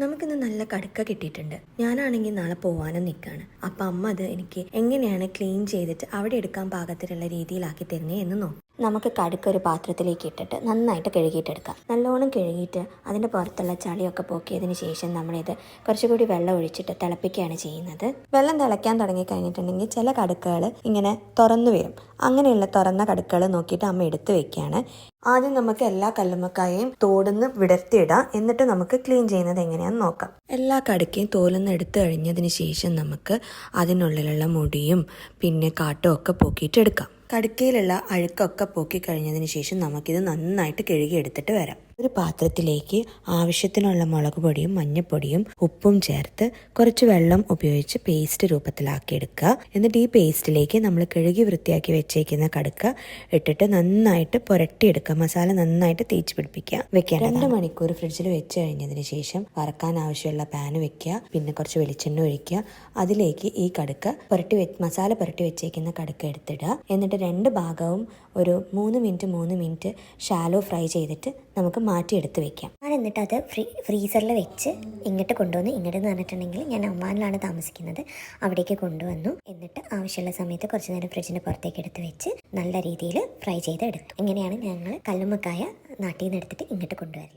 നമുക്കിന്ന് നല്ല കടുക്ക കിട്ടിയിട്ടുണ്ട്. ഞാനാണെങ്കിൽ നാളെ പോവാനും നിൽക്കുകയാണ് അപ്പം അമ്മ അത് എനിക്ക് എങ്ങനെയാണ് ക്ലീൻ ചെയ്തിട്ട് അവിടെ എടുക്കാൻ പാകത്തിലുള്ള രീതിയിലാക്കി തരുന്നേ എന്ന് നോക്കും. നമുക്ക് കടുക്ക ഒരു പാത്രത്തിലേക്ക് ഇട്ടിട്ട് നന്നായിട്ട് കഴുകിയിട്ടെടുക്കാം. നല്ലോണം കഴുകിയിട്ട് അതിന്റെ പുറത്തുള്ള ചളിയൊക്കെ പോക്കിയതിന് ശേഷം നമ്മളിത് കുറച്ചുകൂടി വെള്ളം ഒഴിച്ചിട്ട് തിളപ്പിക്കുകയാണ് ചെയ്യുന്നത്. വെള്ളം തിളയ്ക്കാൻ തുടങ്ങി കഴിഞ്ഞിട്ടുണ്ടെങ്കിൽ ചില കടുക്കകൾ ഇങ്ങനെ തുറന്നു വരും. അങ്ങനെയുള്ള തുറന്ന കടുക്കകൾ നോക്കിയിട്ട് അമ്മ എടുത്തു വെക്കുകയാണ്. ആദ്യം നമുക്ക് എല്ലാ കല്ലുമ്മക്കായയും തോടുന്ന് വിടർത്തിയിടാം. എന്നിട്ട് നമുക്ക് ക്ലീൻ ചെയ്യുന്നത് എങ്ങനെയാണെന്ന് നോക്കാം. എല്ലാ കടുക്കയും തോലുന്ന് എടുത്തു കഴിഞ്ഞതിന് ശേഷം നമുക്ക് അതിനുള്ളിലുള്ള മുടിയും പിന്നെ കാട്ടും ഒക്കെ പോക്കിയിട്ടെടുക്കാം കടുക്കയിലുള്ള അഴുക്കൊക്കെ പോക്കി കഴിഞ്ഞതിന് ശേഷം നമുക്കിത് നന്നായിട്ട് കഴുകി എടുത്തിട്ട് വരാം. ഒരു പാത്രത്തിലേക്ക് ആവശ്യത്തിനുള്ള മുളക് പൊടിയും മഞ്ഞൾപ്പൊടിയും ഉപ്പും ചേർത്ത് കുറച്ച് വെള്ളം ഉപയോഗിച്ച് പേസ്റ്റ് രൂപത്തിലാക്കി എടുക്കുക എന്നിട്ട് ഈ പേസ്റ്റിലേക്ക് നമ്മൾ കഴുകി വൃത്തിയാക്കി വെച്ചേക്കുന്ന കടുക്ക ഇട്ടിട്ട് നന്നായിട്ട് പുരട്ടിയെടുക്കുക. മസാല നന്നായിട്ട് തേച്ച് പിടിപ്പിക്കുക. വെക്കുക രണ്ട് മണിക്കൂർ ഫ്രിഡ്ജിൽ വെച്ച് കഴിഞ്ഞതിന് ശേഷം വറക്കാൻ ആവശ്യമുള്ള പാൻ വെക്കുക. പിന്നെ കുറച്ച് വെളിച്ചെണ്ണ ഒഴിക്കുക. അതിലേക്ക് ഈ കടുക്ക പുരട്ടി വെ മസാല പുരട്ടി വെച്ചേക്കുന്ന കടുക്ക എടുത്തിടുക. എന്നിട്ട് രണ്ട് ഭാഗവും ഒരു മൂന്ന് മിനിറ്റ് മൂന്ന് മിനിറ്റ് ഷാലോ ഫ്രൈ ചെയ്തിട്ട് നമുക്ക് മാറ്റിയെടുത്ത് വെക്കാം. ഞാൻ എന്നിട്ട് അത് ഫ്രീ ഫ്രീസറിൽ വെച്ച് ഇങ്ങോട്ട് കൊണ്ടുവന്ന് ഇങ്ങോട്ട് എന്ന് പറഞ്ഞിട്ടുണ്ടെങ്കിൽ ഞാൻ അമ്മാനിലാണ് താമസിക്കുന്നത്. അവിടേക്ക് കൊണ്ടുവന്നു. എന്നിട്ട് ആവശ്യമുള്ള സമയത്ത് കുറച്ച് നേരം ഫ്രിഡ്ജിന്റെ പുറത്തേക്ക് എടുത്ത് വെച്ച് നല്ല രീതിയിൽ ഫ്രൈ ചെയ്ത് എടുത്തു ഇങ്ങനെയാണ് ഞങ്ങൾ കല്ലുമ്മക്കായ നാട്ടിൽ നിന്ന് എടുത്തിട്ട് ഇങ്ങോട്ട് കൊണ്ടുവരൽ.